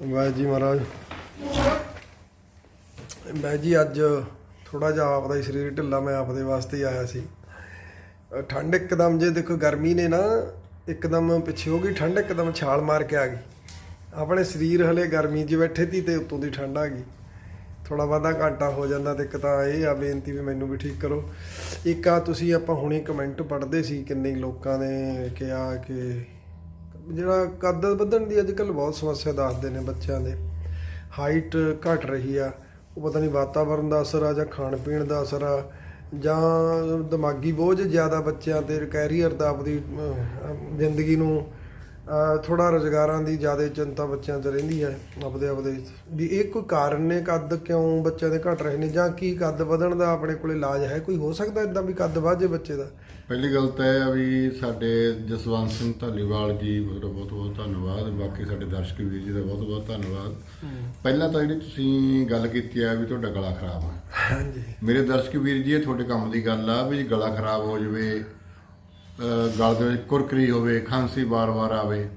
ਵਾਹਿ ਜੀ ਮਹਾਰਾਜ। ਮੈਂ ਜੀ ਅੱਜ ਥੋੜਾ ਜਿਹਾ ਆਪਦਾ ਹੀ ਸਰੀਰ ਢਿੱਲਾ, ਮੈਂ ਆਪਦੇ ਵਾਸਤੇ ਹੀ ਆਇਆ ਸੀ। ਠੰਡ ਇੱਕਦਮ ਜੇ ਦੇਖੋ ਗਰਮੀ ਨੇ ਨਾ, ਇੱਕਦਮ ਪਿੱਛੇ ਹੋ ਗਈ, ਠੰਡ ਇੱਕਦਮ ਛਾਲ ਮਾਰ ਕੇ ਆ ਗਈ। ਆਪਣੇ ਸਰੀਰ ਹਲੇ ਗਰਮੀ 'ਚ ਬੈਠੇ ਤੀ ਤੇ ਉੱਤੋਂ ਦੀ ਠੰਡ ਆ ਗਈ। ਥੋੜਾ ਵਾਧਾ ਘਾਟਾ ਹੋ ਜਾਂਦਾ ਤੇ ਇੱਕ ਤਾਂ ਇਹ ਆ, ਬੇਨਤੀ ਵੀ ਮੈਨੂੰ ਵੀ ਠੀਕ ਕਰੋ। ਇੱਕ ਆ ਤੁਸੀਂ ਆਪਾਂ ਹੁਣੇ ਕਮੈਂਟ ਪੜ੍ਹਦੇ ਸੀ ਕਿੰਨੇ ਲੋਕਾਂ ਨੇ ਕਿਹਾ ਕਿ ਜਿਹੜਾ ਕੱਦ ਵਧਣ ਦੀ ਅੱਜ ਕੱਲ ਬਹੁਤ ਸਮੱਸਿਆ ਦੱਸਦੇ ਨੇ ਬੱਚਿਆਂ ਦੇ। ਹਾਈਟ ਘਟ ਰਹੀ ਆ, ਉਹ ਪਤਾ ਨਹੀਂ ਵਾਤਾਵਰਣ ਦਾ ਅਸਰ ਆ ਜਾਂ ਖਾਣ ਪੀਣ ਦਾ ਅਸਰ ਆ, ਜਾਂ ਦਿਮਾਗੀ ਬੋਝ ਜ਼ਿਆਦਾ ਬੱਚਿਆਂ ਤੇ ਕੈਰੀਅਰ ਦਾ ਆਪਦੀ ਜ਼ਿੰਦਗੀ ਨੂੰ ਥੋੜਾ ਰੋਜ਼ਗਾਰਾਂ ਦੀ ਜ਼ਿਆਦਾ ਚਿੰਤਾ ਬੱਚਿਆਂ 'ਚ ਰਹਿੰਦੀ ਹੈ ਆਪਦੇ ਆਪਦੇ। ਵੀ ਇਹ ਕੋਈ ਕਾਰਨ ਨੇ ਕੱਦ ਕਿਉਂ ਬੱਚਿਆਂ ਦੇ ਘਟ ਰਹੇ ਨੇ ਜਾਂ ਕੀ ਕੱਦ ਵਧਣ ਦਾ ਆਪਣੇ ਕੋਲ ਇਲਾਜ ਹੈ? ਕੋਈ ਹੋ ਸਕਦਾ ਇਦਾਂ ਵੀ ਕੱਦ ਵਧੇ ਬੱਚੇ ਦਾ? ਪਹਿਲੀ ਗੱਲ ਤਾਂ ਇਹ ਆ ਵੀ ਸਾਡੇ ਜਸਵੰਤ ਸਿੰਘ ਧਾਲੀਵਾਲ ਜੀ ਤੁਹਾਡਾ ਬਹੁਤ ਬਹੁਤ ਧੰਨਵਾਦ। ਬਾਕੀ ਸਾਡੇ ਦਰਸ਼ਕ ਵੀਰ ਜੀ ਦਾ ਬਹੁਤ ਬਹੁਤ ਧੰਨਵਾਦ। ਪਹਿਲਾਂ ਤਾਂ ਜਿਹੜੀ ਤੁਸੀਂ ਗੱਲ ਕੀਤੀ ਆ ਵੀ ਤੁਹਾਡਾ ਗਲਾ ਖਰਾਬ ਆ। ਹਾਂਜੀ। ਮੇਰੇ ਦਰਸ਼ਕ ਵੀਰ ਜੀ ਇਹ ਤੁਹਾਡੇ ਕੰਮ ਦੀ ਗੱਲ ਆ ਵੀ ਗਲਾ ਖਰਾਬ ਹੋ ਜਾਵੇ ਗਲ ਦੇ ਵਿੱਚ ਕੁਰਕਰੀ ਹੋਵੇ ਖਾਂਸੀ ਵਾਰ-ਵਾਰ ਆਵੇ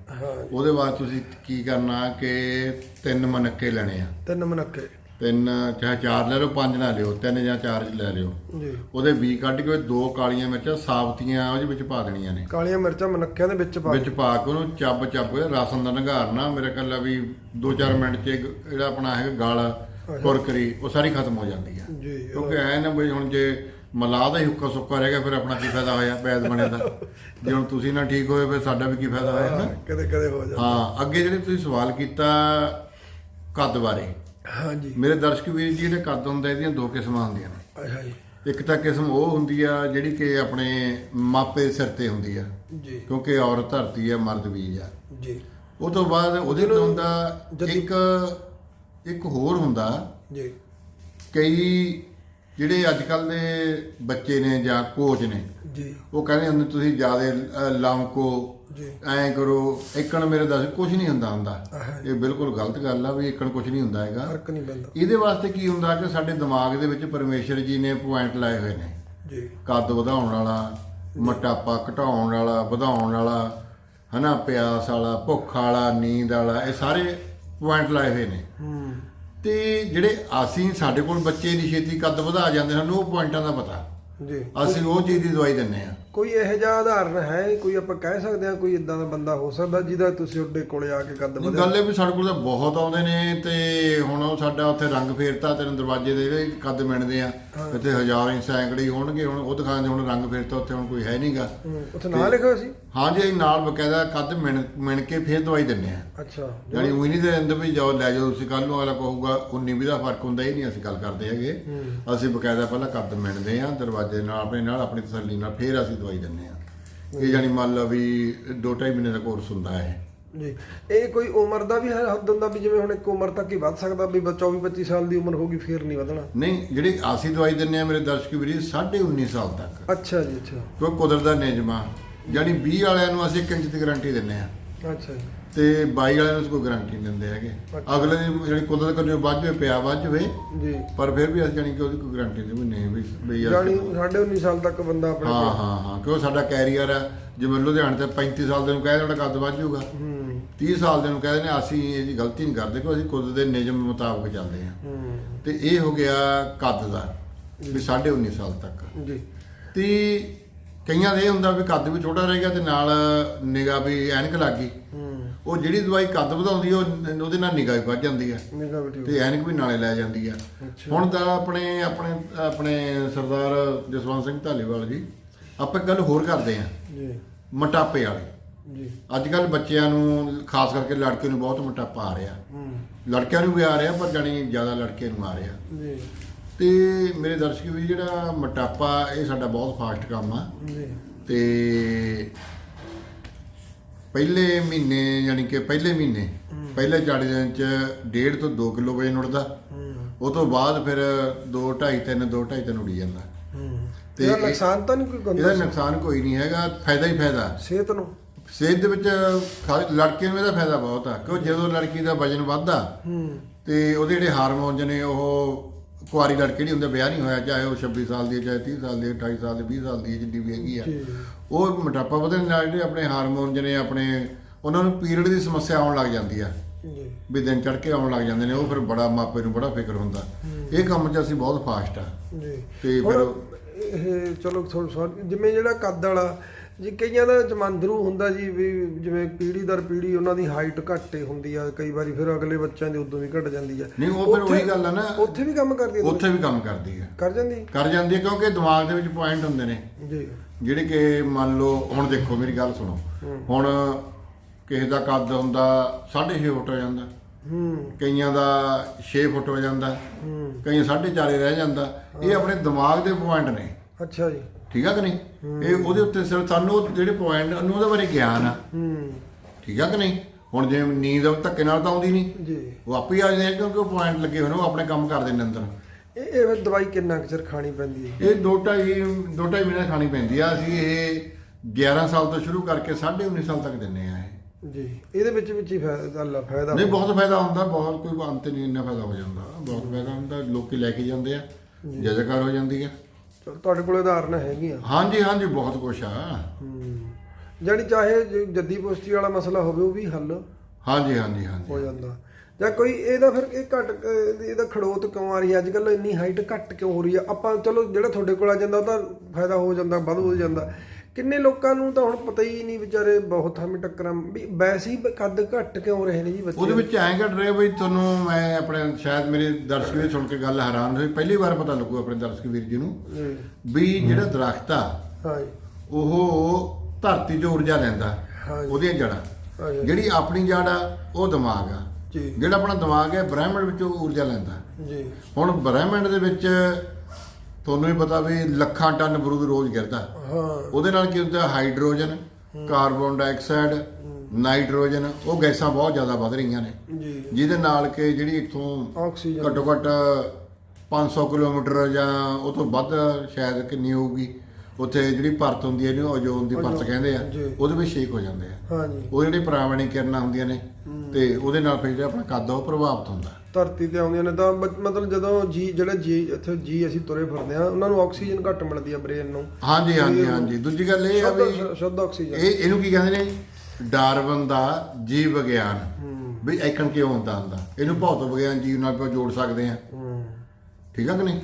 ਉਹਦੇ ਬਾਅਦ ਤੁਸੀਂ ਕੀ ਕਰਨਾ ਕਿ ਤਿੰਨ ਮਨੱਕੇ ਲੈਣੇ ਆ। ਤਿੰਨ ਮਨੱਕੇ। ਤਿੰਨ ਚਾਹੇ ਚਾਰ ਲੈ ਲਓ ਪੰਜ ਨਾ ਲਿਓ ਤਿੰਨ ਜਾਂ ਚਾਰ ਲੈ ਲਿਓ। ਜੀ। ਉਹਦੇ ਬੀ ਕੱਢ ਕੇ ਦੋ ਕਾਲੀਆਂ ਮਿਰਚਾਂ ਸਾਬਤੀਆਂ ਉਹਦੇ ਵਿੱਚ ਪਾ ਦੇਣੀਆਂ ਨੇ। ਕਾਲੀਆਂ ਮਿਰਚਾਂ ਮਨੱਕਿਆਂ ਦੇ ਵਿੱਚ ਪਾ ਵਿੱਚ ਪਾ ਕੇ ਉਹਨੂੰ ਚੱਬ ਚੱਬ ਕੇ ਰਸਨ ਦਾ ਨਗਾਰਨਾ। ਮੇਰੇ ਆ ਵੀ 2-4 ਮਿੰਟ 'ਚ ਜਿਹੜਾ ਆਪਣਾ ਹੈਗਾ ਗਲ ਕੁਰਕਰੀ ਉਹ ਸਾਰੀ ਖਤਮ ਹੋ ਜਾਂਦੀ ਆ। ਜੀ ਕਿਉਂਕਿ ਐ ਨਾ ਵੀ ਹੁਣ ਜੇ ਮਲਾਹ ਦਾ ਹੀ ਹੁੱਕਾ ਸੁੱਕਾ ਰਹਿ ਗਿਆ ਫਿਰ ਆਪਣਾ ਕੀ ਫਾਇਦਾ ਹੋਇਆ ਪੈਦ ਬਣੇ ਦਾ? ਜੇ ਹੁਣ ਤੁਸੀਂ ਨਾ ਠੀਕ ਹੋਏ ਫਿਰ ਸਾਡਾ ਵੀ ਕੀ ਫਾਇਦਾ ਹੋਇਆ ਨਾ? ਕਦੇ ਕਦੇ ਹੋ ਜਾਂਦਾ। ਹਾਂ ਅੱਗੇ ਜਿਹੜੇ ਤੁਸੀਂ ਸਵਾਲ ਕੀਤਾ ਕੱਦ ਬਾਰੇ ਹਾਂਜੀ। ਮੇਰੇ ਦਰਸ਼ਕ ਵੀਰ ਜੀ ਜਿਹੜੇ ਕੱਦ ਹੁੰਦਾ ਇਹਦੀਆਂ ਦੋ ਕਿਸਮਾਂ ਹੁੰਦੀਆਂ ਨੇ। ਅੱਛਾ ਜੀ। ਇੱਕ ਤਾਂ ਕਿਸਮ ਉਹ ਹੁੰਦੀ ਆ ਜਿਹੜੀ ਕਿ ਆਪਣੇ ਮਾਪੇ ਸਿਰ ਤੇ ਹੁੰਦੀ ਆ। ਜੀ। ਕਿਉਂਕਿ ਔਰਤ ਧਰਤੀ ਆ ਮਰਦ ਬੀਜ ਆ। ਜੀ। ਉਹ ਤੋਂ ਬਾਅਦ ਉਹਦੇ ਤੋਂ ਹੁੰਦਾ ਇੱਕ ਇੱਕ ਹੋਰ ਹੁੰਦਾ ਜੀ। ਕਈ ਜਿਹੜੇ ਅੱਜ ਕੱਲ ਦੇ ਬੱਚੇ ਨੇ ਜਾਂ ਕੋਚ ਨੇ ਜੀ। ਉਹ ਕਹਿੰਦੇ ਹੁੰਦੇ ਤੁਸੀਂ ਜ਼ਿਆਦਾ ਲੰਮਕੋ ਜੀ। ਐਂ ਕਰੋ ਇੱਕਣ ਮੇਰੇ ਦੱਸ ਕੁਝ ਨਹੀਂ ਹੁੰਦਾ ਹੁੰਦਾ। ਇਹ ਬਿਲਕੁਲ ਗਲਤ ਗੱਲ ਆ ਵੀ ਇੱਕਣ ਕੁਝ ਨਹੀਂ ਹੁੰਦਾ ਹੈਗਾ। ਫ਼ਰਕ ਨਹੀਂ ਪੈਂਦਾ। ਇਹਦੇ ਵਾਸਤੇ ਕੀ ਹੁੰਦਾ ਕਿ ਸਾਡੇ ਦਿਮਾਗ ਦੇ ਵਿੱਚ ਪਰਮੇਸ਼ਰ ਜੀ ਨੇ ਪੁਆਇੰਟ ਲਾਏ ਹੋਏ ਨੇ। ਜੀ। ਕੱਦ ਵਧਾਉਣ ਵਾਲਾ ਮੋਟਾਪਾ ਘਟਾਉਣ ਵਾਲਾ ਵਧਾਉਣ ਵਾਲਾ ਹਨਾ ਪਿਆਸ ਵਾਲਾ ਭੁੱਖ ਵਾਲਾ ਨੀਂਦ ਵਾਲਾ ਇਹ ਸਾਰੇ ਪੁਆਇੰਟ ਲਾਏ ਹੋਏ ਨੇ। ਹੂੰ। ਤੇ ਜਿਹੜੇ ਅਸੀਂ ਸਾਡੇ ਕੋਲ ਬੱਚੇ ਦੀ ਛੇਤੀ ਕੱਦ ਵਧਾ ਜਾਂਦੇ ਸਾਨੂੰ ਉਹ ਪੁਆਇੰਟਾਂ ਦਾ ਪਤਾ। ਜੀ। ਅਸੀਂ ਉਹ ਚੀਜ਼ ਦੀ ਦਵਾਈ ਦਿੰਨੇ ਆ ਕੋਈ ਇਹੋ ਜਿਹਾ ਉਦਾਹਰਨ ਹੈ ਕੋਈ ਆਪਾਂ ਕਹਿ ਸਕਦੇ ਹਾਂ ਕੋਈ ਇਦਾਂ ਦਾ ਬੰਦਾ ਹੋ ਸਕਦਾ ਜਿਹਦਾ ਤੁਸੀਂ ਉੱਡੇ ਕੋਲੇ ਆ ਕੇ ਕੱਦ ਨਹੀਂ ਗੱਲ ਇਹ ਵੀ ਸਾਡੇ ਕੋਲ ਤਾਂ ਬਹੁਤ ਆਉਂਦੇ ਨੇ ਤੇ ਹੁਣ ਉਹ ਸਾਡਾ ਉੱਥੇ ਰੰਗ ਫੇਰਤਾ ਤੇਰੇ ਦਰਵਾਜ਼ੇ ਦੇ ਜਿਹੜੇ ਕੱਦ ਮਿਣਦੇ ਆ। ਇੱਥੇ ਹਜ਼ਾਰਾਂ ਹੀ ਸੈਂਕੜੇ ਹੀ ਹੋਣਗੇ ਹੁਣ ਉਹ ਦਿਖਾਉਂਦੇ ਹੁਣ ਰੰਗ ਫੇਰਤਾ ਉੱਥੇ ਹੁਣ ਕੋਈ ਹੈ ਨਹੀਂਗਾ ਹੂੰ, ਉੱਥੇ ਨਾਂ ਲਿਖਿਆ ਸੀ? ਹਾਂ ਜੀ ਅਸੀਂ ਨਾਲ ਬਕਾਇਦਾ ਕੱਦ ਮਿਣ ਮਿਣ ਕੇ ਫੇਰ ਦਵਾਈ ਦਿੰਨੇ ਆ। ਅੱਛਾ। ਯਾਨੀ ਉਹੀ ਨਹੀਂ ਦੇ ਅੰਦਰ ਵੀ ਜਾਓ ਲੈ ਜਾਓ ਤੁਸੀਂ ਕੱਲ ਨੂੰ ਅਗਲਾ ਕਹੂਗਾ 19 20 ਦਾ ਫ਼ਰਕ ਹੁੰਦਾ ਇਹ ਨਹੀਂ ਅਸੀਂ ਗੱਲ ਕਰਦੇ ਹੈਗੇ। ਅਸੀਂ ਬਕਾਇਦਾ ਪਹਿਲਾਂ ਕੱਦ ਮਿਣਦੇ ਆ ਦਰਵਾਜ਼ੇ ਨਾਲ ਆਪਣੇ ਨਾਲ ਆਪਣੀ ਤਸੱਲੀ ਨਾਲ ਫੇਰ ਅਸੀਂ ਦਵਾਈ ਦਿੰਨੇ ਆ ਇਹ ਜਾਨੀ ਮੰਨ ਲਓ ਵੀ 2.5 ਮਹੀਨੇ ਦਾ ਕੋਰਸ ਹੁੰਦਾ ਹੈ ਜੀ। ਇਹ ਕੋਈ ਉਮਰ ਦਾ ਵੀ ਹੈ ਹੱਦ ਹੁੰਦਾ ਵੀ ਜਿਵੇਂ ਹੁਣ ਇੱਕ ਉਮਰ ਤੱਕ ਹੀ ਵੱਧ ਸਕਦਾ ਵੀ 24 25 ਸਾਲ ਦੀ ਉਮਰ ਹੋਗੀ ਫੇਰ ਨਹੀਂ ਵਧਣਾ? ਨਹੀਂ ਜਿਹੜੀ ਅਸੀਂ ਦਵਾਈ ਦਿੰਨੇ ਆ ਮੇਰੇ ਦਰਸ਼ਕ ਵੀਰ 19.5 ਸਾਲ ਤੱਕ। ਅੱਛਾ ਜੀ ਅੱਛਾ। ਕੋਈ ਕੁਦਰਤ ਦਾ ਨਿਯਮਾ ਜਾਨੀ 20 ਵਾਲਿਆਂ ਨੂੰ ਅਸੀਂ 1 ਇੰਚ ਦੀ ਗਾਰੰਟੀ ਦਿੰਨੇ ਆ ਅੱਛਾ ਜੀ। ਤੇ 22 ਵਾਲਿਆਂ ਨੂੰ ਕੋਈ ਗਾਰੰਟੀ ਨਹੀਂ ਦਿੰਦੇ ਹੈਗੇ। ਅਗਲੇ ਦੀ ਜਿਹੜੀ ਕੁਦਰਤ ਕਰਨੀ ਵੱਧ ਜਾਵੇ ਪਿਆ ਵੱਧ ਜਾਵੇ ਜੀ। ਪਰ ਫਿਰ ਵੀ ਅਸੀਂ ਜਾਨੀ ਕਿ ਉਹਦੀ ਕੋਈ ਗਾਰੰਟੀ ਨਹੀਂ ਵੀ ਨਹੀਂ ਵੀ ਅਸੀਂ- ਜਾਨੀ ਸਾਡੇ 19 ਸਾਲ ਤੱਕ ਬੰਦਾ ਆਪਣੇ ਹਾਂ ਹਾਂ ਹਾਂ ਕਿਉਂ ਸਾਡਾ ਕੈਰੀਅਰ ਹੈ ਜਿਵੇਂ ਲੁਧਿਆਣੇ ਤੇ 35 ਸਾਲ ਦੇ ਨੂੰ ਕਹਿੰਦੇ ਤੁਹਾਡਾ ਕੱਦ ਵੱਧ ਜਾਊਗਾ। ਹੂੰ। 30 ਸਾਲ ਦੇ ਨੂੰ ਕਹਿੰਦੇ ਨੇ ਅਸੀਂ ਇਹ ਜੀ ਗਲਤੀ ਨਹੀਂ ਕਰਦੇ ਕਿ ਅਸੀਂ ਕੁਦਰਤ ਦੇ ਨਿਯਮ ਮੁਤਾਬਕ ਚੱਲਦੇ ਹਾਂ। ਹੂੰ। ਤੇ ਇਹ ਹੋ ਗਿਆ ਕੱਦ ਦਾ ਵੀ 19.5 ਸਾਲ ਤੱਕ। ਜੀ। ਤੇ ਕਈਆਂ ਦਾ ਇਹ ਹੁੰਦਾ ਵੀ ਕੱਦ ਵੀ ਛੋਟਾ ਰਹੇਗਾ ਤੇ ਨਾਲ ਨਿਗਾ ਵੀ ਐਨਕ ਲੱਗ ਗਈ। ਉਹ ਜਿਹੜੀ ਦਵਾਈ ਕੱਦ ਵਧਾਉਂਦੀ ਉਹ ਉਹਦੇ ਨਾਲ ਨਿਗਾ ਵੀ ਵੱਧ ਜਾਂਦੀ ਹੈ ਨਿਗਾ ਤੇ ਐਨਕ ਵੀ ਨਾਲੇ ਲੈ ਜਾਂਦੀ ਆ। ਹੁਣ ਤਾਂ ਆਪਣੇ ਆਪਣੇ ਆਪਣੇ ਸਰਦਾਰ ਜਸਵੰਤ ਸਿੰਘ ਧਾਲੀਵਾਲ ਜੀ ਆਪਾਂ ਗੱਲ ਹੋਰ ਕਰਦੇ ਆ। ਜੀ। ਮੋਟਾਪੇ ਵਾਲੀ। ਜੀ। ਅੱਜ ਕੱਲ ਬੱਚਿਆਂ ਨੂੰ ਖਾਸ ਕਰਕੇ ਲੜਕੇ ਨੂੰ ਬਹੁਤ ਮੋਟਾਪਾ ਆ ਰਿਹਾ। ਹੂੰ। ਲੜਕਿਆਂ ਨੂੰ ਵੀ ਆ ਰਿਹਾ ਪਰ ਜਾਣੀ ਜ਼ਿਆਦਾ ਲੜਕੇ ਨੂੰ ਆ ਰਿਹਾ। ਜੀ। ਤੇ ਮੇਰੇ ਦਰਸ਼ਕ ਵੀ ਜਿਹੜਾ ਮੋਟਾਪਾ ਇਹ ਸਾਡਾ ਬਹੁਤ ਫਾਸਟ ਕੰਮ ਆ। ਤੇ ਪਹਿਲੇ ਮਹੀਨੇ ਯਾਨੀ ਕਿ ਪਹਿਲੇ ਮਹੀਨੇ ਪਹਿਲੇ 40 ਦਿਨ ਚ 1.5 ਤੋਂ 2 ਕਿਲੋ ਵਜਨ ਉੱਠਦਾ ਹੂੰ। ਉਹ ਤੋਂ ਬਾਅਦ ਫਿਰ 2 2.5 3 2 2.5 3 ਉੱਡੀ ਜਾਂਦਾ। ਤੇ ਤੇ ਇਹ- ਨੁਕਸਾਨ ਤਾਂ ਨਹੀਂ ਕੋਈ ਇਹਦਾ ਗੰਦਾ ਨੁਕਸਾਨ ਕੋਈ ਨਹੀਂ ਹੈਗਾ ਫਾਇਦਾ ਹੀ ਫਾਇਦਾ। ਸਿਹਤ ਨੂੰ? ਸਿਹਤ ਦੇ ਵਿੱਚ ਲੜਕੇ ਨੂੰ ਇਹਦਾ ਫਾਇਦਾ ਬਹੁਤ ਆ ਕਿਉਂ ਜਦੋਂ ਲੜਕੀ ਦਾ ਵਜਨ ਵੱਧਦਾ ਤੇ ਉਹਦੇ ਜਿਹੜੇ ਹਾਰਮੋਨਸ ਨੇ ਉਹ ਕੁਆਰੀ ਲੜਕੀ ਜਿਹੜੀ ਹੁੰਦੀ ਵਿਆਹ ਨਹੀਂ ਹੋਇਆ ਚਾਹੇ ਉਹ 26 ਸਾਲ ਦੀ ਹੈ, ਚਾਹੇ 30 ਸਾਲ ਦੀ ਹੈ, 28 ਸਾਲ ਦੀ 20 ਸਾਲ ਦੀ ਹੈ, ਵੀ ਹੈਗੀ ਆ। ਉਹ ਮੋਟਾਪਾ ਵਧਣ ਨਾਲ ਜਿਹੜੇ ਆਪਣੇ ਹਾਰਮੋਨ ਜਿਹਨੇ ਆਪਣੇ ਉਹਨਾਂ ਨੂੰ ਪੀਰੀਅਡ ਦੀ ਸਮੱਸਿਆ ਆਉਣ ਲੱਗ ਜਾਂਦੀ ਆ। ਜੀ। ਵੀ ਦਿਨ ਚੜ ਕੇ ਆਉਣ ਲੱਗ ਜਾਂਦੇ ਨੇ ਉਹ ਫਿਰ ਬੜਾ ਮਾਪੇ ਨੂੰ ਬੜਾ ਫਿਕਰ ਹੁੰਦਾ। ਇਹ ਕੰਮ 'ਚ ਅਸੀਂ ਬਹੁਤ ਫਾਸਟ ਆ। ਜੀ। ਤੇ ਹੁਣ ਫਿਰ ਇਹ ਚਲੋ ਥੋੜਾ ਜਿਵੇਂ ਜਿਹੜਾ ਕੱਦ ਵਾਲਾ ਜੀ ਕਈਆਂ ਦਾ ਜਮਾਂਦਰੂ ਹੁੰਦਾ ਜੀ ਵੀ ਜਿਵੇਂ ਪੀੜੀ ਦਰ ਪੀੜੀ ਉਹਨਾਂ ਦੀ ਹਾਈਟ ਘੱਟੇ ਹੁੰਦੀ ਆ ਕਈ ਵਾਰੀ ਫਿਰ ਅਗਲੇ ਬੱਚਿਆਂ ਦੀ ਉਦੋਂ ਵੀ ਘਟ ਜਾਂਦੀ ਆ। ਨਹੀਂ ਉਹ ਫਿਰ ਉੱਥੇ- ਉਹੀ ਗੱਲ ਆ ਨਾ। ਉੱਥੇ ਵੀ ਕੰਮ ਕਰਦੀ ਆ ਉੱਥੇ ਵੀ ਕੰਮ ਕਰਦੀ ਹੈ ਕਰ ਜਾਂਦੀ? ਕਰ ਜਾਂਦੀ ਹੈ ਕਿਉਂਕਿ ਦਿਮਾਗ ਦੇ ਵਿੱਚ ਪੁਆਇੰਟ ਹੁੰਦੇ ਨੇ। ਜੀ। ਜਿਹੜੇ ਕਿ ਮੰਨ ਲਓ ਹੁਣ ਦੇਖੋ ਮੇਰੀ ਗੱਲ ਸੁਣੋ। ਹੁਣ ਕਿਸੇ ਦਾ ਕੱਦ ਹੁੰਦਾ 6.5 ਫੁੱਟ ਹੋ ਜਾਂਦਾ। ਹੂੰ। ਕਈਆਂ ਦਾ 6 ਫੁੱਟ ਹੋ ਜਾਂਦਾ। ਹੂੰ। ਕਈ 4.5 ਰਹਿ ਜਾਂਦਾ। ਇਹ ਆਪਣੇ ਦਿਮਾਗ ਦੇ ਪੁਆਇੰਟ ਨੇ। ਅੱਛਾ ਜੀ। ਠੀਕ ਆ ਕਿ ਨਹੀਂ? ਇਹ ਉਹਦੇ ਉੱਤੇ ਸਿਰ ਸਾਨੂੰ ਜਿਹੜੇ ਪੁਆਇੰਟ ਉਹਨੂੰ ਉਹਦੇ ਬਾਰੇ ਗਿਆਨ ਆ। ਠੀਕ ਆ ਕਿ ਨਹੀਂ? ਹੁਣ ਜੇ ਨੀਂਦ ਧੱਕੇ ਨਾਲ ਤਾਂ ਆਉਂਦੀ ਨਹੀਂ। ਜੀ। ਉਹ ਆਪੇ ਆ ਜਾਂਦੇ ਕਿਉਂਕਿ ਉਹ ਪੁਆਇੰਟ ਲੱਗੇ ਹੋਏ ਨੇ ਉਹ ਆਪਣੇ ਕੰਮ ਕਰਦੇ ਨੇ ਅੰਦਰ। ਇਹ ਇਹ ਦਵਾਈ ਕਿੰਨਾ ਕੁ ਚਿਰ ਖਾਣੀ ਪੈਂਦੀ ਹੈ? ਇਹ ਦੋ ਢਾਈ ਦੋ ਢਾਈ ਮਹੀਨੇ ਖਾਣੀ ਪੈਂਦੀ ਆ। ਅਸੀਂ ਇਹ 11 ਸਾਲ ਤੋਂ ਸ਼ੁਰੂ ਕਰਕੇ 19.5 ਸਾਲ ਤੱਕ ਦਿੰਨੇ ਆ ਇਹ। ਜੀ। ਇਹਦੇ ਵਿੱਚ ਵਿੱਚ ਹੀ ਫਾਇਦਾ ਲਾ- ਫਾਇਦਾ ਨਹੀਂ ਬਹੁਤ ਫਾਇਦਾ ਹੁੰਦਾ ਬਹੁਤ ਕੋਈ ਅੰਤ ਨਹੀਂ ਇੰਨਾ ਫਾਇਦਾ ਹੋ ਜਾਂਦਾ। ਬਹੁਤ ਫਾਇਦਾ ਹੁੰਦਾ ਲੋਕੀ ਲੈ ਕੇ ਜਾਂਦੇ ਆ ਜਜ਼ਕਾਰ ਹੋ ਜਾਂਦੀ ਆ। ਤੁਹਾਡੇ ਕੋਲ ਉਦਾਹਰਨ ਹੈਗੀਆਂ। ਹਾਂਜੀ ਹਾਂਜੀ ਬਹੁਤ ਕੁਛ ਆ। ਜਾਨੀ ਚਾਹੇ ਜੇ ਜੱਦੀ ਪੁਸ਼ਤੀ ਵਾਲਾ ਮਸਲਾ ਹੋਵੇ ਉਹ ਵੀ ਹੱਲ ਹਾਂਜੀ ਹਾਂਜੀ ਹਾਂਜੀ। ਹੋ ਜਾਂਦਾ। ਜਾਂ ਕੋਈ ਇਹਦਾ ਫਿਰ ਇਹ ਘਟ ਇਹਦਾ ਖੜੋਤ ਕਿਉਂ ਆ ਰਹੀ ਹੈ? ਅੱਜ ਕੱਲ ਇੰਨੀ ਹਾਈਟ ਘੱਟ ਕਿਉਂ ਹੋ ਰਹੀ ਹੈ? ਆਪਾਂ ਚਲੋ ਜਿਹੜਾ ਤੁਹਾਡੇ ਕੋਲ ਆ ਜਾਂਦਾ ਉਹਦਾ ਫਾਇਦਾ ਹੋ ਜਾਂਦਾ ਵੱਧ ਹੋ ਜਾਂਦਾ। ਕਿੰਨੇ ਲੋਕਾਂ ਨੂੰ ਤਾਂ ਹੁਣ ਪਤਾ ਹੀ ਨਹੀਂ ਵਿਚਾਰੇ ਬਹੁਤ ਹਮੇ ਟੱਕਰਾਂ ਵੀ ਵੈਸੇ ਹੀ ਕੱਦ ਘੱਟ ਕਿਉਂ ਰਹੇ ਨੇ ਜੀ ਬੱਚੇ? ਉਹਦੇ ਵਿੱਚ ਐਂ ਘਟ ਰਿਹਾ ਬਈ ਤੁਹਾਨੂੰ ਮੈਂ ਆਪਣੇ ਸ਼ਾਇਦ ਮੇਰੇ ਦਰਸ਼ਕ ਵੀ ਸੁਣ ਕੇ ਗੱਲ ਹੈਰਾਨ ਹੋਈ ਪਹਿਲੀ ਵਾਰ ਪਤਾ ਲੱਗੂ ਆਪਣੇ ਦਰਸ਼ਕ ਵੀਰ ਜੀ ਨੂੰ ਵੀ ਜਿਹੜਾ ਦਰਖਤ ਆ ਉਹ ਧਰਤੀ 'ਚੋਂ ਊਰਜਾ ਲੈਂਦਾ। ਉਹਦੀਆਂ ਜੜਾਂ। ਜਿਹੜੀ ਆਪਣੀ ਜੜ ਆ ਉਹ ਦਿਮਾਗ ਆ। ਜਿਹੜਾ ਆਪਣਾ ਦਿਮਾਗ ਹੈ ਬ੍ਰਹਿਮੰਡ ਵਿੱਚੋਂ ਊਰਜਾ ਲੈਂਦਾ। ਜੀ। ਹੁਣ ਬ੍ਰਹਿਮੰਡ ਦੇ ਵਿੱਚ ਤੁਹਾਨੂੰ ਵੀ ਪਤਾ ਵੀ ਲੱਖਾਂ ਟਨ ਬਰੂਦ ਰੋਜ਼ ਗਿਰਦਾ। ਹਾਂ। ਉਹਦੇ ਨਾਲ ਕੀ ਹੁੰਦਾ? ਹਾਈਡਰੋਜਨ ਕਾਰਬਨ ਡਾਈਆਕਸਾਈਡ ਨਾਈਟ੍ਰੋਜਨ ਉਹ ਗੈਸਾਂ ਬਹੁਤ ਜ਼ਿਆਦਾ ਵੱਧ ਰਹੀਆਂ ਨੇ। ਜਿਹਦੇ ਨਾਲ ਕਿ ਜਿਹੜੀ ਇੱਥੋਂ ਆਕਸੀਜਨ। ਘੱਟੋ ਘੱਟ 500 ਕਿਲੋਮੀਟਰ ਜਾਂ ਉਹ ਤੋਂ ਵੱਧ ਸ਼ਾਇਦ ਕਿੰਨੀ ਹੋਊਗੀ ਉੱਥੇ ਜਿਹੜੀ ਪਰਤ ਹੁੰਦੀ ਹੈ ਇਹਨੂੰ ਓਜ਼ੋਨ ਦੀ ਪਰਤ ਕਹਿੰਦੇ ਆ। ਉਹਦੇ ਵਿੱਚ ਛੇਕ ਹੋ ਜਾਂਦੇ ਆ। ਉਹ ਜਿਹੜੀ ਪ੍ਰਾਵਣੀ ਕਿਰਨਾਂ ਹੁੰਦੀਆਂ ਨੇ ਤੇ ਉਹਦੇ ਨਾਲ ਫਿਰ ਜਿਹੜਾ ਆਪਣਾ ਕੱਦ ਉਹ ਪ੍ਰਭਾਵਿਤ ਹੁੰਦਾ। ਧਰਤੀ ਤੇ ਆਉਂਦੀਆਂ ਨੇ ਤਾਂ ਮਤਲਬ ਜਦੋਂ ਜੀ ਜਿਹੜਾ ਜੀ ਇੱਥੇ ਜੀ ਅਸੀਂ ਤੁਰੇ ਫਿਰਦੇ ਆ ਉਹਨਾਂ ਨੂੰ ਆਕਸੀਜਨ ਘੱਟ ਮਿਲਦੀ ਆ ਬ੍ਰੇਨ ਨੂੰ। ਹਾਂਜੀ ਹਾਂਜੀ ਹਾਂਜੀ। ਦੂਜੀ ਗੱਲ ਇਹ ਆ ਵੀ ਸ਼ੁੱਧ ਸ਼ੁੱਧ ਆਕਸੀਜਨ। ਇਹ ਇਹਨੂੰ ਕੀ ਕਹਿੰਦੇ ਨੇ? ਡਾਰਵਨ ਦਾ ਜੀਵ ਵਿਗਿਆਨ। ਵੀ ਐਕਣ ਕਿਉਂ ਹੁੰਦਾ ਹੁੰਦਾ? ਇਹਨੂੰ ਭੌਤਿਕ ਵਿਗਿਆਨ ਜੀਵ ਨਾਲ ਆਪਾਂ ਜੋੜ ਸਕਦੇ ਆ ਠੀਕ ਆ ਕਿ ਨਹੀਂ?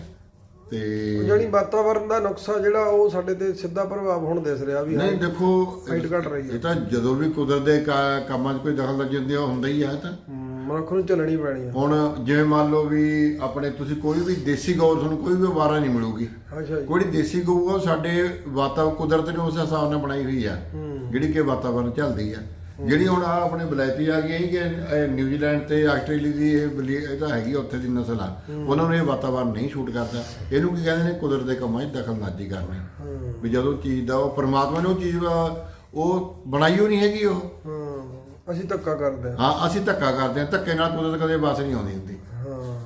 ਤੇ ਜਿਹੜੀ ਵਾਤਾਵਰਨ ਦਾ ਨੁਕਸਾ ਜਿਹੜਾ ਉਹ ਸਾਡੇ ਤੇ ਸਿੱਧਾ ਪ੍ਰਭਾਵ ਹੁਣ ਦਿਸ ਰਿਹਾ ਵੀ ਨਹੀਂ ਦੇਖੋ ਹਾਈਟ ਘਟ ਰਹੀ ਹੈ। ਇਹ ਤਾਂ ਜਦੋਂ ਵੀ ਕੁਦਰਤ ਦੇ ਕਾ- ਕੰਮਾਂ 'ਚ ਕੋਈ ਹੁੰਦੀ ਆ ਉਹ ਹੁੰਦਾ ਹੀ ਆ ਇਹ ਤਾਂ। ਮਨੁੱਖ ਨੂੰ ਚੱਲਣੀ ਪੈਣੀ ਆ। ਹੁਣ ਜਿਵੇਂ ਮੰਨ ਲਓ ਵੀ ਆਪਣੇ ਤੁਸੀਂ ਕੋਈ ਵੀ ਦੇਸੀ ਗਊ ਤੁਹਾਨੂੰ ਕੋਈ ਵੀ ਵਾਰਾ ਨਹੀਂ ਮਿਲੂਗੀ। ਅੱਛਾ ਜੀ। ਕੋਈ ਦੇਸੀ ਗਊ ਆ ਉਹ ਸਾਡੇ ਵਾਤਾਵਰਨ ਕੁਦਰਤ ਨੇ ਉਸ ਹਿਸਾਬ ਨਾਲ ਬਣਾਈ ਹੋਈ ਆ ਜਿਹੜੀ ਕਿ ਵਾਤਾਵਰਨ ਚੱਲਦੀ ਆ। ਜਿਹੜੀ ਹੁਣ ਆ ਆਪਣੇ ਬਲੈਤੀ ਆ ਗਈ ਕਿ ਇਹ ਨਿਊਜ਼ੀਲੈਂਡ ਤੇ ਆਸਟ੍ਰੇਲੀਆ ਦੀ ਇਹ ਬਲੀ- ਇਹ ਤਾਂ ਹੈਗੀ ਉੱਥੇ ਦੀ ਨਸਲ ਆ। ਉਹਨਾਂ ਨੂੰ ਇਹ ਵਾਤਾਵਰਨ ਨਹੀਂ ਸ਼ੂਟ ਕਰਦਾ। ਇਹਨੂੰ ਕੀ ਕਹਿੰਦੇ ਨੇ? ਕੁਦਰਤ ਦੇ ਕੰਮਾਂ 'ਚ ਦਖਲਅੰਦਾਜ਼ੀ ਕਰਨੀ। ਵੀ ਜਦੋਂ ਚੀਜ਼ ਦਾ ਉਹ ਪਰਮਾਤਮਾ ਨੇ ਉਹ ਚੀਜ਼ ਉਹ ਬਣਾਈ ਹੋ ਨਹੀਂ ਹੈਗੀ ਉਹ। ਅਸੀਂ ਧੱਕਾ ਕਰਦੇ ਆ ਹਾਂ ਅਸੀਂ ਧੱਕਾ ਕਰਦੇ ਹਾਂ। ਧੱਕੇ ਨਾਲ ਕੁਦਰਤ ਕਦੇ ਵਾਸ ਨਹੀਂ ਆਉਂਦੀ ਹੁੰਦੀ। ਹਾਂ।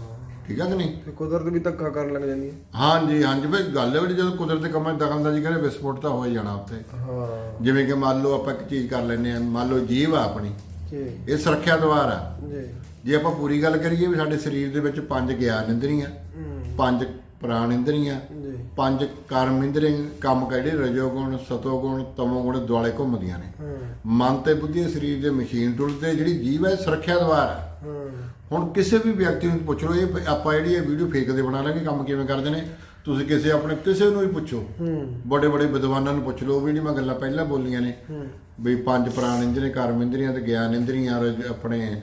ਠੀਕ ਆ ਕਿ ਨਹੀਂ? ਤੇ ਕੁਦਰਤ ਵੀ ਧੱਕਾ ਕਰਨ ਲੱਗ ਜਾਂਦੀ ਹੈ। ਹਾਂਜੀ ਹਾਂਜੀ। ਬਈ ਗੱਲ ਹੈ ਵੀ ਜਦੋਂ ਕੁਦਰਤ ਦੇ ਕੰਮਾਂ 'ਚ ਦਖਲਅੰਦਾਜ਼ੀ ਕਰੇ ਵਿਸਫੋਟ ਤਾਂ ਹੋ ਹੀ ਜਾਣਾ ਉੱਥੇ। ਹਾਂ। ਜਿਵੇਂ ਕਿ ਮੰਨ ਲਓ ਆਪਾਂ ਇੱਕ ਚੀਜ਼ ਕਰ ਲੈਂਦੇ ਆ ਮੰਨ ਲਓ ਜੀਵ ਆ ਆਪਣੀ। ਜੀ। ਇਹ ਸੁਰੱਖਿਆ ਦੁਆਰ ਆ। ਜੀ। ਜੇ ਆਪਾਂ ਪੂਰੀ ਗੱਲ ਕਰੀਏ ਵੀ ਸਾਡੇ ਸਰੀਰ ਦੇ ਵਿੱਚ ਪੰਜ ਗਿਆਨ ਇੰਦਰੀਆਂ ਹੂੰ, ਪੰਜ ਪ੍ਰਾਣ ਇੰਦਰੀਆਂ ਪੰਜ ਕਰਮ ਇੰਦਰੀਆਂ ਕੰਮ ਕਰਦੇ ਰਜੋਗੁਣ ਸਤੋਗੁਣ ਤਮੋਗੁਣ ਦੁਆਲੇ ਘੁੰਮਦੀਆਂ ਨੇ। ਮਨ ਤੇ ਬੁੱਧੀ ਸਰੀਰ ਦੇ ਮਸ਼ੀਨ ਤੇ ਜਿਹੜੀ ਜੀਵ ਹੈ ਸੁਰੱਖਿਆ ਹਾਂ। ਹੁਣ ਕਿਸੇ ਵੀ ਵਿਅਕਤੀ ਨੂੰ ਪੁੱਛ ਲਓ ਇਹ ਆਪਾਂ ਜਿਹੜੀ ਇਹ ਵੀਡੀਓ ਫੇਕ ਦੇ ਬਣਾ ਲਾਂਗੇ ਕੰਮ ਕਿਵੇਂ ਕਰਦੇ ਨੇ। ਤੁਸੀਂ ਕਿਸੇ ਆਪਣੇ ਕਿਸੇ ਨੂੰ ਵੀ ਪੁੱਛੋ। ਬੜੇ ਬੜੇ ਵਿਦਵਾਨਾਂ ਨੂੰ ਪੁੱਛ ਲਓ ਉਹ ਵੀ ਜਿਹੜੀ ਮੈਂ ਗੱਲਾਂ ਪਹਿਲਾਂ ਬੋਲੀਆਂ ਨੇ। ਵੀ ਪੰਜ ਪ੍ਰਾਣ ਇੰਦਰੀ ਕਰਮ ਇੰਦਰੀਆਂ ਤੇ ਗਿਆਨ ਇੰਦਰੀਆਂ ਆਪਣੇ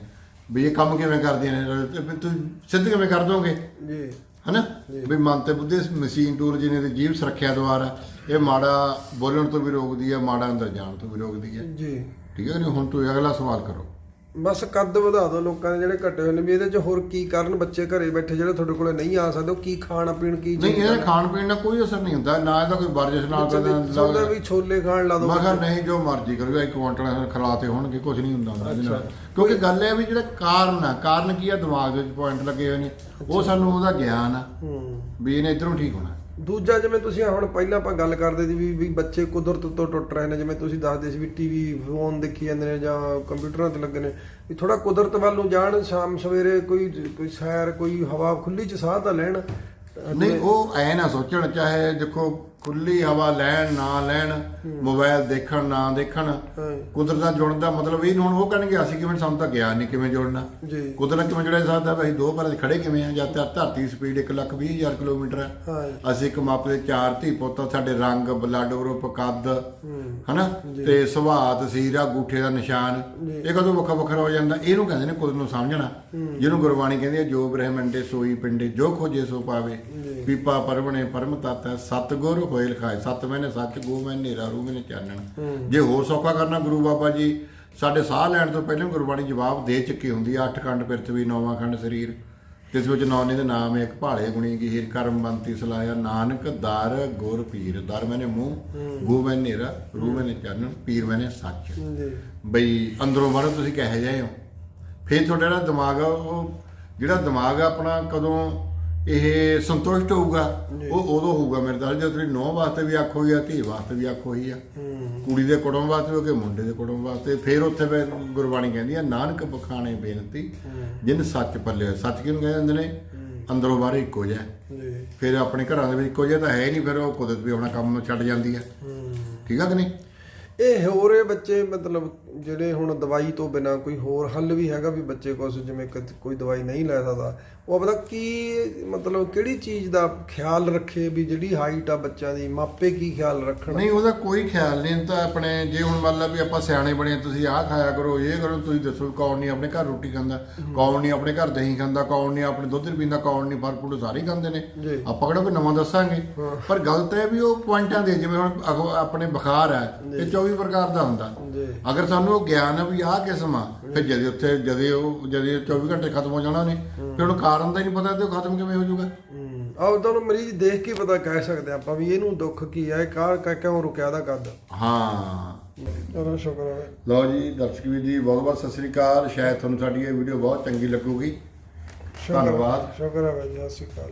ਵੀ ਇਹ ਕੰਮ ਕਿਵੇਂ ਕਰਦੀਆਂ ਨੇ? ਤੁਸੀਂ ਸਿੱਧ ਕਿਵੇਂ ਕਰ ਦੋਗੇ? ਜੀ। ਹਨਾ? ਵੀ ਮਨ ਤੇ ਬੁੱਧੀ ਮਸ਼ੀਨ ਟੂਲ ਜਿਹਨੇ ਤੇ ਜੀਵ ਸੁਰੱਖਿਆ ਦੁਆਰਾ ਇਹ ਮਾੜਾ ਬੋਲਣ ਤੋਂ ਵੀ ਰੋਕਦੀ ਹੈ ਮਾੜਾ ਅੰਦਰ ਜਾਣ ਤੋਂ ਵੀ ਰੋਕਦੀ ਹੈ। ਜੀ। ਠੀਕ ਹੈ ਨਹੀਂ? ਹੁਣ ਤੁਸੀਂ ਅਗਲਾ ਸਵਾਲ ਕਰੋ। ਬਸ ਕੱਦ ਵਧਾ ਦਿਓ ਲੋਕਾਂ ਦੇ ਜਿਹੜੇ ਘਟੇ ਹੋਏ ਨੇ ਵੀ ਇਹਦੇ ਚ ਹੋਰ ਕੀ ਕਰਨ ਬੱਚੇ ਘਰੇ ਬੈਠੇ ਜਿਹੜੇ ਤੁਹਾਡੇ ਕੋਲੇ ਨਹੀਂ ਆ ਸਕਦੇ ਉਹ ਕੀ ਖਾਣ ਪੀਣ ਕੀ ਨਹੀਂ ਇਹਦੇ ਖਾਣ ਪੀਣ ਨਾਲ ਕੋਈ ਅਸਰ ਨਹੀਂ ਹੁੰਦਾ ਨਾ ਇਹਦਾ ਕੋਈ ਵਰਜਿਸ਼ ਨਾਲ ਸੋਦਾ ਵੀ ਛੋਲੇ ਖਾਣ ਲਾ ਦੋ ਮੈਂ ਕਿਹਾ ਨਹੀਂ ਜੋ ਮਰਜ਼ੀ ਕਰੋ ਇੱਕ ਕੁਆਂਟਲ ਖਿਲਾਤੇ ਹੋਣਗੇ ਕੁਝ ਨਹੀਂ ਹੁੰਦਾ ਉਹਨਾਂ ਦੇ ਨਾਲ। ਕਿਉਂਕਿ ਗੱਲ ਇਹ ਵੀ ਜਿਹੜਾ ਕਾਰਨ ਆ ਕਾਰਨ ਕੀ ਆ? ਦਿਮਾਗ ਦੇ ਵਿੱਚ ਪੁਆਇੰਟ ਲੱਗੇ ਹੋਏ ਨੇ। ਉਹ ਸਾਨੂੰ ਉਹਦਾ ਗਿਆਨ ਆ ਹੂੰ। ਵੀ ਇਹਨੇ ਇਧਰੋਂ ਠੀਕ ਹੋਣਾ। ਦੂਜਾ ਜਿਵੇਂ ਤੁਸੀਂ ਹੁਣ ਪਹਿਲਾਂ ਆਪਾਂ ਗੱਲ ਕਰਦੇ ਸੀ ਵੀ ਵੀ ਬੱਚੇ ਕੁਦਰਤ ਤੋਂ ਟੁੱਟ ਰਹੇ ਨੇ, ਜਿਵੇਂ ਤੁਸੀਂ ਦੱਸਦੇ ਸੀ ਵੀ ਟੀਵੀ ਫੋਨ ਦੇਖੀ ਜਾਂਦੇ ਨੇ ਜਾਂ ਕੰਪਿਊਟਰਾਂ ਤੇ ਲੱਗੇ ਨੇ, ਵੀ ਥੋੜਾ ਕੁਦਰਤ ਵੱਲ ਨੂੰ ਜਾਣ, ਸ਼ਾਮ ਸਵੇਰੇ ਕੋਈ ਕੋਈ ਸੈਰ, ਕੋਈ ਹਵਾ ਖੁੱਲੀ ਚ ਸਾਹ ਤਾਂ ਲੈਣ। ਨਹੀਂ, ਉਹ ਐ ਨਾ ਸੋਚਣ, ਚਾਹੇ ਦੇਖੋ ਖੁੱਲੀ ਹਵਾ ਲੈਣ ਨਾ ਲੈਣ ਮੋਬਾਈਲ ਦੇਖਣ ਨਾ ਦੇਖਣ ਕੁਦਰਤ ਨਾਲ ਜੁੜਨ ਦਾ ਮਤਲਬ ਇਹ ਹੁਣ ਉਹ ਕਹਿਣਗੇ ਅਸੀਂ ਕਿਵੇਂ ਸਾਨੂੰ ਤਾਂ ਗਿਆਨ ਨਹੀਂ ਕਿਵੇਂ ਜੁੜਨਾ। ਜੀ। ਕੁਦਰਤ ਕਿਵੇਂ ਜੁੜਿਆ ਸਕਦਾ ਵੀ ਅਸੀਂ ਦੋ ਪਰ ਖੜੇ ਕਿਵੇਂ ਆ? ਤੱਕ ਧਰਤੀ ਸਪੀਡ 1 ਲੱਖ ਵੀਹ ਹਜ਼ਾਰ ਕਿਲੋਮੀਟਰ ਹੈ। ਅਸੀਂ ਇੱਕ ਮਾਪ ਦੇ ਚਾਰ ਧੀ ਪੁੱਤ ਸਾਡੇ ਰੰਗ ਬਲੱਡ ਗਰੁੱਪ ਕੱਦ ਹਨਾ? ਤੇ ਸੁਭਾਅ ਤਸਵੀਰ ਆ ਗੂਠੇ ਦਾ ਨਿਸ਼ਾਨ। ਇਹ ਕਦੋਂ ਵੱਖਰਾ ਵੱਖਰਾ ਹੋ ਜਾਂਦਾ? ਇਹਨੂੰ ਕਹਿੰਦੇ ਨੇ ਕੁਦਰਤ ਨੂੰ ਸਮਝਣਾ। ਜਿਹਨੂੰ ਗੁਰਬਾਣੀ ਕਹਿੰਦੀ ਹੈ ਜੋ ਬ੍ਰਹਮੰਡੇ ਸੋਈ ਪਿੰਡੇ ਜੋ ਖੋਜੇ ਸੋ ਪਾਵੇ। ਪੀਪਾ ਪਰਵਣੇ ਪਰਮ ਤਤ ਸਤਗੁਰ ਹੋਏ ਲਿਖਾਏ ਸਤ ਮੈਨੇ ਸੱਚ ਗੋ ਮੈਂ ਨੇਰਾ ਰੂ ਮੈਨੇ ਚਾਨਣ। ਜੇ ਹੋਰ ਸੌਖਾ ਕਰਨਾ ਗੁਰੂ ਬਾਬਾ ਜੀ ਸਾਡੇ ਸਾਹ ਲੈਣ ਤੋਂ ਪਹਿਲਾਂ ਗੁਰਬਾਣੀ ਜਵਾਬ ਦੇ ਚੁੱਕੀ ਹੁੰਦੀ ਆ ਅੱਠ ਖੰਡ ਪਿਰਥਵੀ ਨੌਵਾਂ ਖੰਡ ਸਰੀਰ। ਜਿਸ ਵਿੱਚ ਨੌਨੇ ਦੇ ਨਾਮ ਇੱਕ ਭਾਲੇ ਗੁਣੀ ਕੀ ਹੀਰ ਕਰਮ ਬੰਤੀ ਸਲਾਇਆ ਨਾਨਕ ਦਰ ਗੁਰ ਪੀਰ। ਦਰ ਮੈਨੇ ਮੂੰਹ ਗੋ ਮੈਂ ਨੇਰਾ ਰੂ ਮੈਨੇ ਚਾਨਣ ਪੀਰ ਮੈਨੇ ਸੱਚ। ਜੀ। ਬਈ ਅੰਦਰੋਂ ਬਾਹਰੋਂ ਤੁਸੀਂ ਕਹੇ ਜਾਏ ਹੋ? ਫਿਰ ਤੁਹਾਡਾ ਜਿਹੜਾ ਦਿਮਾਗ ਆ ਉਹ ਜਿਹੜਾ ਦਿਮਾਗ ਆ ਆਪਣਾ ਕਦੋਂ ਇਹ ਸੰਤੁਸ਼ਟ ਹੋਊਗਾ ਉਹ ਉਦੋਂ ਹੋਊਗਾ ਮੇਰੇ ਤਾਂ ਜਦੋਂ ਤੁਸੀਂ ਨੌ ਵਾਸਤੇ ਵੀ ਅੱਖ ਹੋਈ ਆ ਧੀ ਵਾਸਤੇ ਵੀ ਅੱਖ ਹੋਈ ਆ। ਹੂੰ। ਕੁੜੀ ਦੇ ਕੁੜਮ ਵਾਸਤੇ ਹੋ ਕੇ ਮੁੰਡੇ ਦੇ ਕੁੜਮ ਵਾਸਤੇ ਫਿਰ ਉੱਥੇ ਫਿਰ ਗੁਰਬਾਣੀ ਕਹਿੰਦੀ ਆ ਨਾਨਕ ਬਖਾਣੇ ਬੇਨਤੀ ਜਿਨ ਸੱਚ ਪੱਲੇ ਸੱਚ ਕਿਹਨੂੰ ਕਹਿੰਦੇ ਹੁੰਦੇ ਨੇ? ਅੰਦਰੋਂ ਬਾਹਰ ਇੱਕੋ ਜਿਹਾ। ਜੀ। ਫਿਰ ਆਪਣੇ ਘਰਾਂ ਦੇ ਵਿੱਚ ਇੱਕੋ ਜਿਹਾ ਤਾਂ ਹੈ ਹੀ ਨਹੀਂ ਫਿਰ ਉਹ ਕੁਦਰਤ ਵੀ ਆਪਣਾ ਕੰਮ ਛੱਡ ਜਾਂਦੀ ਹੈ ਹੂੰ। ਠੀਕ ਆ ਕਿ ਨਹੀਂ? ਇਹ ਹੋਰ ਬੱਚੇ ਮਤਲਬ ਜਿਹੜੇ ਹੁਣ ਦਵਾਈ ਤੋਂ ਬਿਨਾ ਕੋਈ ਹੋਰ ਹੱਲ ਵੀ ਹੈਗਾ ਵੀ ਬੱਚੇ ਕੋਲ ਜਿਵੇਂ ਕੋਈ ਦਵਾਈ ਨਹੀਂ ਲੈ ਸਕਦਾ ਉਹ ਪਤਾ ਕੀ ਮਤਲਬ ਕਿਹੜੀ ਚੀਜ਼ ਦਾ ਖਿਆਲ ਰੱਖੇ ਵੀ ਜਿਹੜੀ ਹਾਈਟ ਆ ਬੱਚਿਆਂ ਦੀ ਮਾਪੇ ਕੀ ਖਿਆਲ ਰੱਖਣ? ਨਹੀਂ ਉਹਦਾ ਕੋਈ ਖਿਆਲ ਨਹੀਂ ਤਾਂ ਆਪਣੇ ਜੇ ਹੁਣ ਮੰਨ ਲਾ ਵੀ ਆਪਾਂ ਸਿਆਣੇ ਬਣੇ ਤੁਸੀਂ ਆਹ ਖਾਇਆ ਕਰੋ ਇਹ ਕਰੋ ਤੁਸੀਂ ਦੱਸੋ ਕੌਣ ਨਹੀਂ ਆਪਣੇ ਘਰ ਰੋਟੀ ਖਾਂਦਾ ਕੌਣ ਨਹੀਂ ਆਪਣੇ ਘਰ ਦਹੀਂ ਖਾਂਦਾ ਕੌਣ ਨਹੀਂ ਆਪਣੇ ਦੁੱਧ ਪੀਂਦਾ ਕੌਣ ਨਹੀਂ ਫਲ ਫਰੂਟ ਸਾਰੇ ਖਾਂਦੇ ਨੇ। ਆਪਾਂ ਕਿਹੜਾ ਕੋਈ ਨਵਾਂ ਦੱਸਾਂਗੇ? ਪਰ ਗਲਤ ਹੈ ਵੀ ਉਹ ਪੁਆਇੰਟਾਂ ਦੇ ਜਿਵੇਂ ਹੁਣ ਆਪਣੇ ਬੁਖਾਰ ਹੈ ਇਹ 24 ਪ੍ਰਕਾਰ ਦਾ ਹੁੰਦਾ। ਜੀ। ਅਗਰ ਸਾਨੂੰ ਉਹ ਗਿਆਨ ਵੀ ਆਹ ਕਿਸਮ ਆ। ਫਿਰ ਜਦੇ ਉੱਥੇ ਜਦੇ ਉਹ ਜਦੇ 24 ਘੰਟੇ ਖਤਮ ਹੋ ਜਾਣਾ ਨੇ ਫਿਰ ਉਹਨੂੰ ਕਾਰਨ ਦਾ ਹੀ ਨਹੀਂ ਪਤਾ ਤੇ ਉਹ ਖਤਮ ਕਿਵੇਂ ਹੋ ਜਾਊਗਾ। ਹੂੰ। ਆਹ ਤੁਹਾਨੂੰ ਮਰੀਜ਼ ਦੇਖ ਕੇ ਪਤਾ ਕਹਿ ਸਕਦੇ ਆਪਾਂ ਵੀ ਇਹਨੂੰ ਦੁੱਖ ਕੀ ਹੈ ਕਾਰ ਕਿਉਂ ਰੁਕਿਆ ਦਾ ਕੱਦ। ਹਾਂ। ਚਲੋ ਸ਼ੁਕਰ ਹੈ ਲਓ ਜੀ ਦਰਸ਼ਕ ਵੀਰ ਜੀ ਬਹੁਤ ਬਹੁਤ ਸਤਿ ਸ੍ਰੀ ਅਕਾਲ। ਸ਼ਾਇਦ ਤੁਹਾਨੂੰ ਸਾਡੀ ਇਹ ਵੀਡੀਓ ਬਹੁਤ ਚੰਗੀ ਲੱਗੂਗੀ। ਧੰਨਵਾਦ। ਸ਼ੁਕਰ ਹੈ ਜੀ ਸਤਿ ਸ਼੍ਰੀ ਅਕਾਲ।